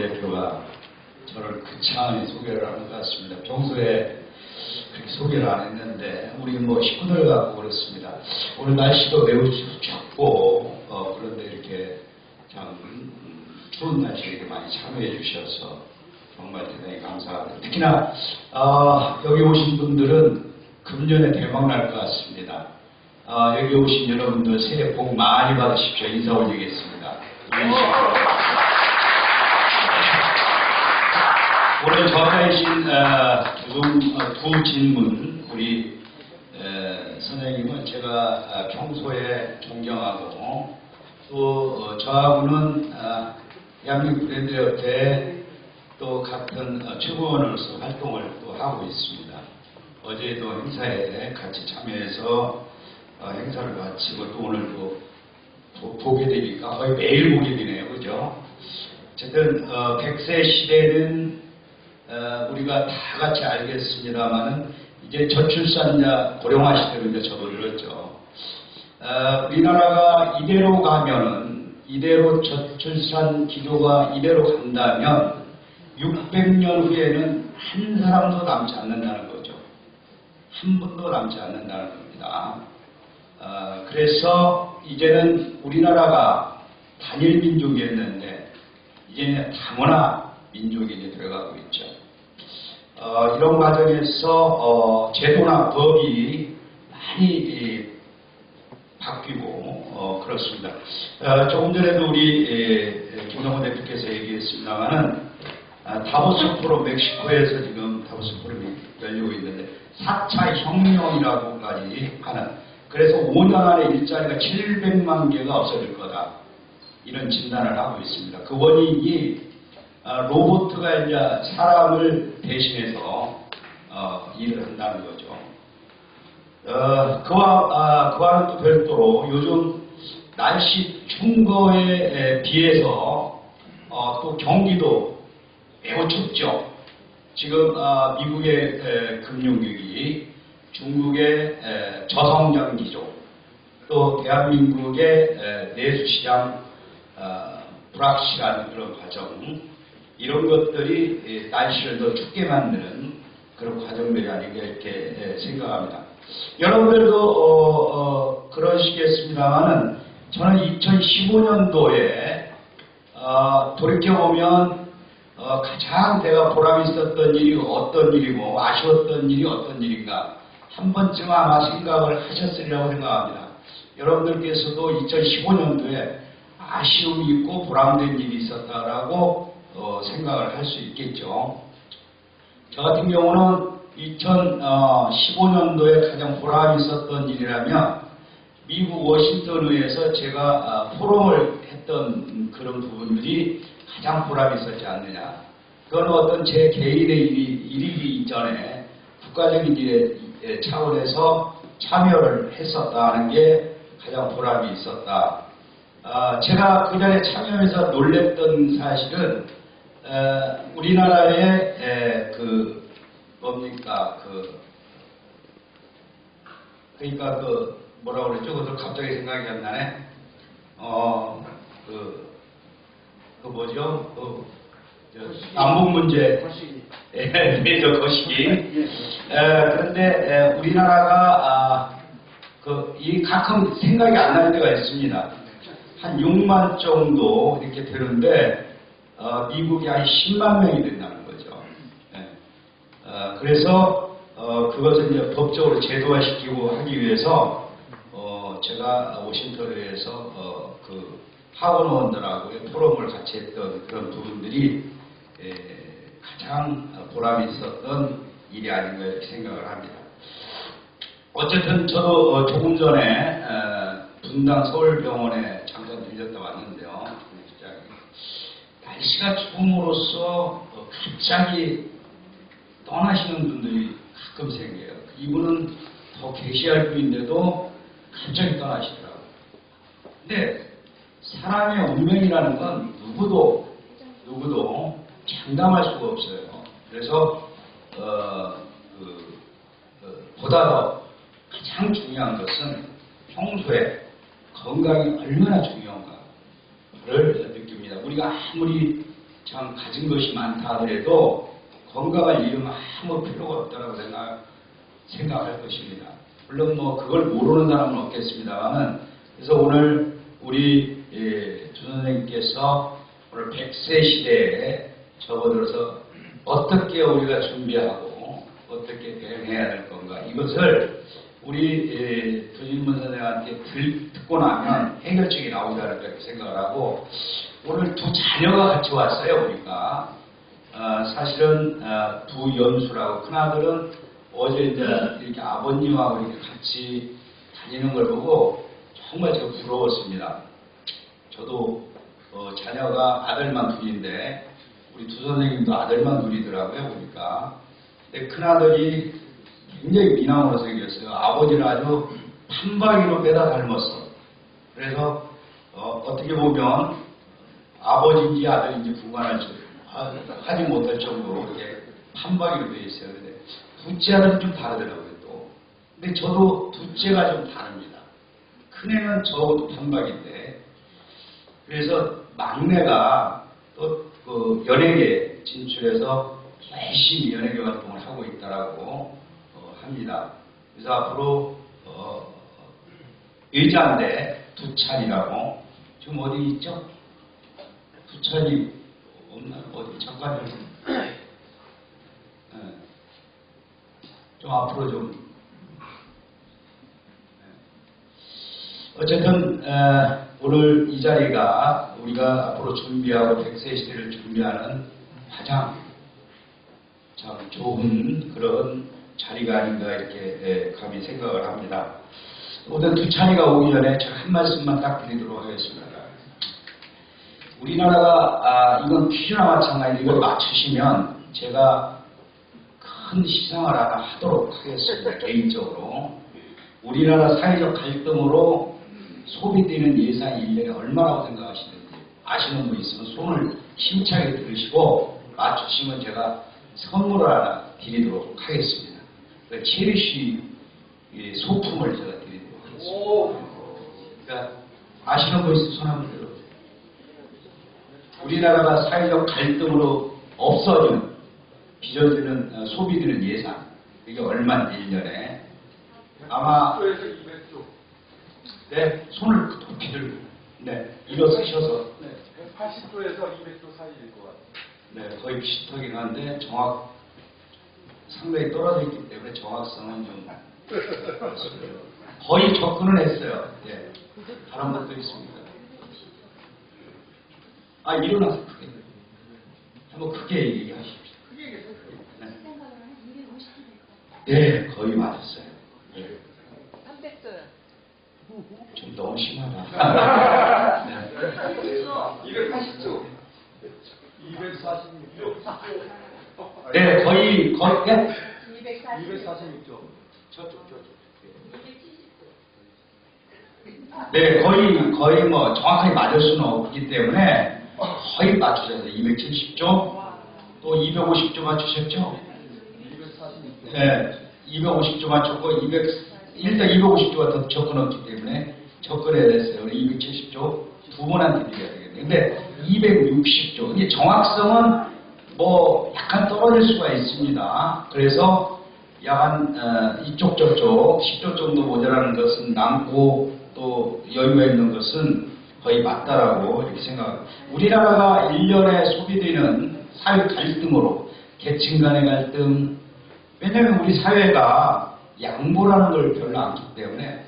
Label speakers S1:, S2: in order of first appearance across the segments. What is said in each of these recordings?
S1: 대표가 저를 그 차원에 소개를 하는 것 같습니다. 평소에 그렇게 소개를 안 했는데 우리 뭐 식구들 갖고 그렇습니다. 오늘 날씨도 매우 춥고 어, 그런데 이렇게 참 음, 추운 날씨에 많이 참여해 주셔서 정말 대단히 감사합니다. 특히나 어, 여기 오신 분들은 금년에 대박 날 것 같습니다. 어, 여기 오신 여러분들 새해 복 많이 받으십시오. 인사 올리겠습니다. 오늘 저자이신 어, 두, 어, 두 질문 우리 에, 선생님은 제가 어, 평소에 존경하고 또 어, 저하고는 어, 대한민국 브랜드협회 또 같은 어, 최고원으로서 활동을 또 하고 있습니다. 어제도 행사에 같이 참여해서 어, 행사를 마치고 또 오늘도 보- 보게 되니까 거의 매일 보게 되네요. 그죠? 어쨌든 어, 100세 시대는 어, 우리가 다 같이 알겠습니다만은 이제 저출산자 고령화 시대로 이제 접어들었죠. 어, 우리나라가 이대로 가면은 이대로 저출산 기조가 이대로 간다면 600년 후에는 한 사람도 남지 않는다는 거죠. 한 분도 남지 않는다는 겁니다. 어, 그래서 이제는 우리나라가 단일 민족이었는데 이제는 다문화 민족이 들어가고 있죠. 어, 이런 과정에서 어, 제도나 법이 많이 이, 바뀌고 어, 그렇습니다. 어, 조금 전에도 우리 에, 김영호 대표께서 얘기했습니다만은 아, 다보스 포럼 멕시코에서 지금 다보스 포럼이 열리고 있는데 4차 혁명이라고까지 하는 그래서 5년 안에 일자리가 700만 개가 없어질 거다 이런 진단을 하고 있습니다. 그 원인이 아, 로봇가 이제 사람을 대신해서 어, 일을 한다는 거죠. 어, 그와, 아, 그와는 또 별도로 요즘 날씨 추운 거에 에, 비해서 어, 또 경기도 매우 춥죠. 지금 아, 미국의 에, 금융위기, 중국의 에, 저성장 기조, 또 대한민국의 에, 내수시장 어, 불확실한 그런 과정, 이런 것들이 에, 날씨를 더 춥게 만드는 그런 과정들이 아닌가 이렇게 에, 생각합니다. 여러분들도 어, 어, 그러시겠습니다만은 저는 2015년도에 어, 돌이켜보면 어, 가장 내가 보람 있었던 일이 어떤 일이고 아쉬웠던 일이 어떤 일인가 한 번쯤 아마 생각을 하셨으리라고 생각합니다. 여러분들께서도 2015년도에 아쉬움이 있고 보람된 일이 있었다라고 어, 생각을 할 수 있겠죠. 저 같은 경우는 2015년도에 가장 보람이 있었던 일이라면 미국 워싱턴의에서 제가 아, 포럼을 했던 그런 부분들이 가장 보람이 있었지 않느냐. 그건 어떤 제 개인의 일이, 일이 기 이전에 국가적인 일의 차원에서 참여를 했었다는 게 가장 보람이 있었다. 아, 제가 그 전에 참여해서 놀랬던 사실은 에, 우리나라의 에, 그 뭡니까 그 그러니까 그 뭐라 그랬죠? 그것도 갑자기 생각이 안 나네. 어그 그 뭐죠? 그 저, 남북 문제. 예, 네, 저 거시기. 에, 그런데 에, 우리나라가 아, 그, 이 가끔 생각이 안 나는 데가 있습니다. 한 6만 정도 이렇게 되는데 어, 미국이 한 10만 명이 된다는 거죠. 예. 어, 그래서 어, 그것을 이제 법적으로 제도화시키고 하기 위해서 어, 제가 워싱턴에서 어, 그 학원원들하고 포럼을 같이 했던 그런 부분들이 에, 가장 보람이 있었던 일이 아닌가 이렇게 생각을 합니다. 어쨌든 저도 어, 조금 전에 어, 분당 서울병원에 잠깐 들렸다. 굉장히 날씨가 추움으로써 어, 갑자기 떠나시는 분들이 가끔 생겨요. 이분은 더 계시할 분인데도 갑자기 떠나시더라고요. 근데 사람의 운명이라는 건 누구도 누구도 장담할 수가 없어요. 그래서 어, 그, 어, 보다 더 가장 중요한 것은 평소에 건강이 얼마나 중요한가를. 우리가 아무리 참 가진 것이 많다 하더라도 건강을 잃으면 아무 필요가 없다고 생각, 생각할 것입니다. 물론 뭐 그걸 모르는 사람은 없겠습니다만은 그래서 오늘 우리 예, 주 선생님께서 오늘 100세 시대에 접어들어서 어떻게 우리가 준비하고 어떻게 대응해야 될 건가 이것을 우리 예, 두진문 선생한테 들, 듣고 나면 해결책이 나오지 않을까 생각을 하고 오늘 두 자녀가 같이 왔어요 우리가 어, 사실은 어, 두 연수라고 큰아들은 어제 이제 이렇게 아버님하고 이렇게 같이 다니는 걸 보고 정말 제가 부러웠습니다. 저도 어, 자녀가 아들만 둘인데 우리 두 선생님도 아들만 둘이더라고요 보니까. 근데 큰 아들이 굉장히 미남으로 생겼어요. 아버지를 아주 판박이로 빼다 닮았어. 그래서 어, 떻게 보면 아버지인지 아들인지 분간할 줄 하- 하지 못할 정도로 이렇게 판박이로 되어 있어요. 근데 둘째 아들은 좀 다르더라고요 또. 근데 저도 둘째가 좀 다릅니다. 큰애는 저도 판박인데 그래서 막내가 또 그 연예계 진출해서 열심히 연예계 활동을 하고 있다라고 어, 합니다. 그래서 앞으로 어, 의자인데 두찬이라고 지금 어디 있죠? 두찬이 없나요? 어디 잠깐 좀, 예. 좀 앞으로 좀 어쨌든 에, 오늘 이 자리가 우리가 앞으로 준비하고 백세 시대를 준비하는 가장 참 좋은 그런 자리가 아닌가 이렇게 에, 감히 생각을 합니다. 오늘 두찬이가 오기 전에 한 말씀만 딱 드리도록 하겠습니다. 우리나라가 아, 이건 퀴즈나 마찬가지 이걸 맞추시면 제가 큰 시상을 하나 하도록 하겠습니다. 개인적으로 우리나라 사회적 갈등으로 소비되는 예산이 1년에 얼마라고 생각하시는지 아시는 분 있으면 손을 힘차게 들으시고 맞추시면 제가 선물을 하나 드리도록 하겠습니다. 그 체리시 이 소품을 제가 드리도록 하겠습니다. 그러니까 아시는 분 있으면 손 한번 들어보세요. 우리나라가 사회적 갈등으로 없어지는 빚어지는 어, 소비되는 예산 이게 얼마인지 1년에 아마
S2: 100조에서 200조.
S1: 네, 손을 높이 들고, 네, 일어서셔서,
S2: 네. 180조에서 200조 사이일 것 같아요.
S1: 네, 거의 비슷하긴 한데, 정확, 상당히 떨어져 있기 때문에 정확성은 좀, 거의 접근을 했어요. 예. 다른 것도 있습니다. 아, 일어나서 크게. 한번 크게 얘기하십시오. 네. 네, 거의 맞았어요. 예.
S3: 300조.
S1: 좀 너무 심하다. 네.
S2: 280조. 246조.
S1: 네, 거의, 거의, 네?
S2: 246조.
S1: 저쪽, 저쪽. 네, 거의, 거의 뭐 정확하게 맞을 수는 없기 때문에 거의 맞추셔서 270조, 또 250조 맞추셨죠?
S2: 246조.
S1: 네, 250조 맞췄고, 200, 일단 250조가 더 접근했기 때문에 접근해야 됐어요. 우리 270조 두 번한테 드려야 되겠네요. 근데 260조, 이게 정확성은 뭐 약간 떨어질 수가 있습니다. 그래서 약간 어, 이쪽 저쪽 10조 정도 모자라는 것은 남고 또 여유가 있는 것은 거의 맞다라고 이렇게 생각합니다. 우리나라가 1년에 소비되는 사회 갈등으로 계층 간의 갈등 왜냐하면 우리 사회가 양보라는 걸 별로 안기 때문에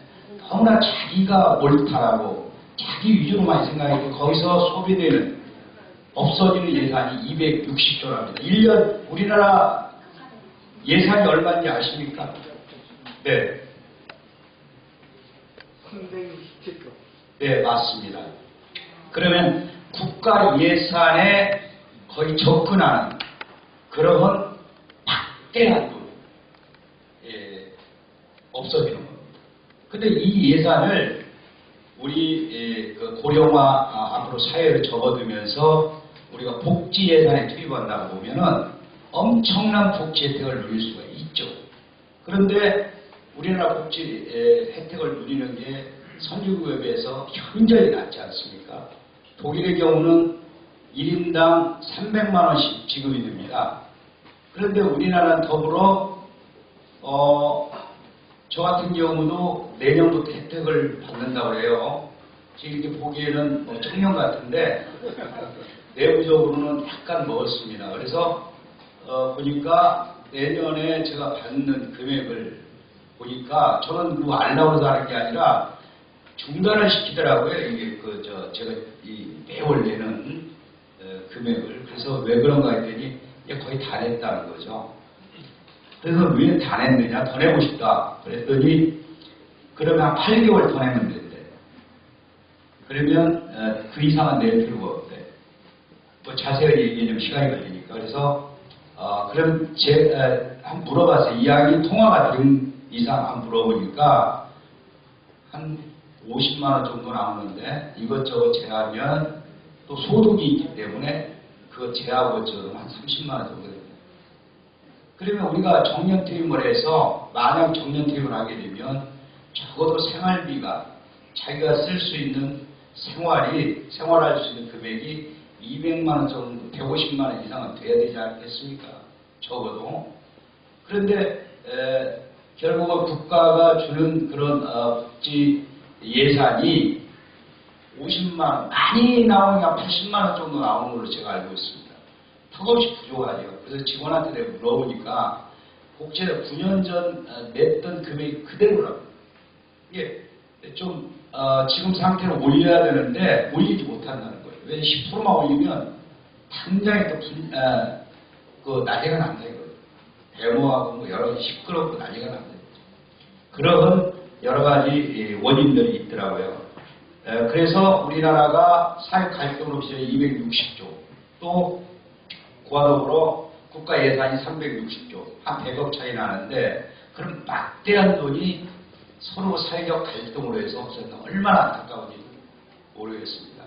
S1: 너무나 자기가 옳다라고 자기 위주로 많이 생각하기 때문에 거기서 소비되는 없어지는 예산이 260조랍니다. 1년 우리나라 예산이 얼마인지 아십니까? 네,
S2: 367조.
S1: 네 맞습니다. 그러면 국가 예산에 거의 접근하는 그러면 박대한 돈 예, 없어지는 겁니다. 근데 이 예산을 우리 예, 그 고령화 아, 앞으로 사회를 접어들면서 우리가 복지 예산에 투입한다고 보면은 엄청난 복지 혜택을 누릴 수가 있죠. 그런데 우리나라 복지 예, 혜택을 누리는 게 선진국에 비해서 현저히 낮지 않습니까? 독일의 경우는 1인당 300만 원씩 지급이 됩니다. 그런데 우리나라는 더불어 어, 저 같은 경우도 내년부터 혜택을 받는다고 해요. 지금 이렇게 보기에는 뭐 청년 같은데 내부적으로는 약간 먹었습니다. 그래서 어, 보니까 내년에 제가 받는 금액을 보니까 저는 그거 알라고 해서 하는 게 아니라 중단을 시키더라고요. 이게 그 저 제가 이 매월 내는 어, 금액을 그래서 왜 그런가 했더니 거의 다 냈다는 거죠. 그래서 왜 다 냈느냐 더 내고 싶다 그랬더니 그러면 한 8개월 더 내면 된대. 그러면 어, 그 이상은 낼 필요가. 뭐 자세히 얘기하면 시간이 걸리니까 그래서 어, 그럼 제 에, 한번 물어봤어요. 이야기 통화가 된 이상 한번 물어보니까 한 50만 원 정도 나오는데 이것저것 제하면 또 소득이 있기 때문에 그거 제하고 저는 한 30만 원 정도 됩니다. 그러면 우리가 정년 퇴임을 해서 만약 정년 퇴임을 하게 되면 적어도 생활비가 자기가 쓸 수 있는 생활이 생활할 수 있는 금액이 200만 원 정도, 150만 원 이상은 돼야 되지 않겠습니까? 적어도. 그런데 에, 결국은 국가가 주는 그런 어, 복지 예산이 50만 원, 많이 나오니까 80만 원 정도 나오는 걸로 제가 알고 있습니다. 턱없이 부족하죠. 그래서 직원한테 내가 물어보니까 복지를 9년 전 어, 냈던 금액이 그대로라고. 이게 좀 어, 지금 상태를 올려야 되는데 올리지 못한다는. 왜 10%만 올리면 당장에 또 분, 어, 그 난리가 난다 이거예요. 데모하고 뭐 여러 가지 시끄럽고 난리가 난다. 그런 여러 가지 이 원인들이 있더라고요. 에, 그래서 우리나라가 사회 갈등으로 비해 260조, 또 더불어 국가 예산이 360조, 한 100억 차이 나는데 그런 막대한 돈이 서로 사회적 갈등으로 해서 없어서 얼마나 안타까운지 모르겠습니다.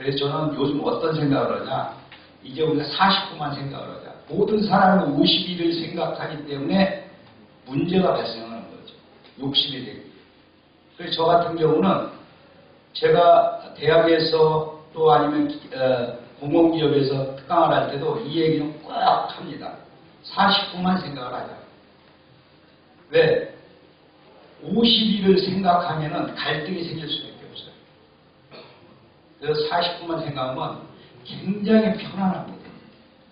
S1: 그래서 저는 요즘 어떤 생각을 하냐, 이제 우리가 49만 생각을 하자. 모든 사람이 51을 생각하기 때문에 문제가 발생하는 거죠. 욕심이 되고. 그래서 저 같은 경우는 제가 대학에서 또 아니면 어, 공공기업에서 특강을 할 때도 이 얘기는 꼭 합니다. 49만 생각을 하자. 왜? 51을 생각하면은 갈등이 생길 수밖에 없어요. 그래서 49만 생각하면 굉장히 편안합니다.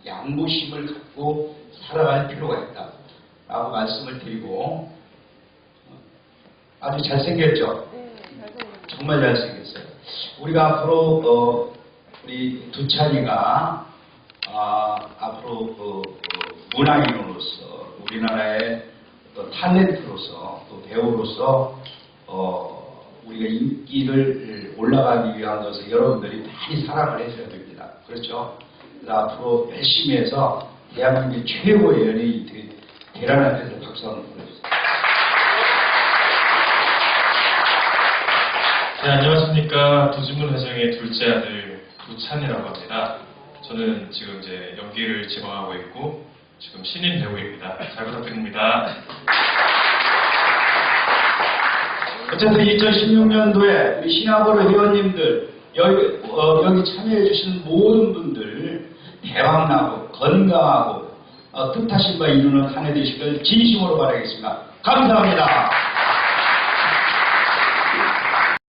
S1: 양보심을 갖고 살아갈 필요가 있다. 라고 말씀을 드리고, 아주 잘생겼죠? 정말 잘생겼어요. 우리가 앞으로, 어, 우리 두찬이가, 아, 앞으로 그, 그 문화인으로서, 우리나라의 어떤 탤런트로서, 또 배우로서, 어, 우리가 인기를 올라가기 위한 것을 여러분들이 많이 사랑을 해줘야 됩니다. 그렇죠? 앞으로 열심히 해서 대한민국 최고의 연예인이 되- 되라는 데서 박수 한번 보내주세요.
S3: 네, 안녕하십니까. 도지문 회장의 둘째 아들 두찬이라고 합니다. 저는 지금 이제 연기를 지망하고 있고 지금 신인 배우입니다. 잘 부탁드립니다.
S1: 어쨌든 2016년도에 우리 신화보로 회원님들 여기, 어, 여기 참여해주신 모든 분들 대박나고 건강하고 어, 뜻하신 바 이루는 한 해 되시길 진심으로 바라겠습니다. 감사합니다.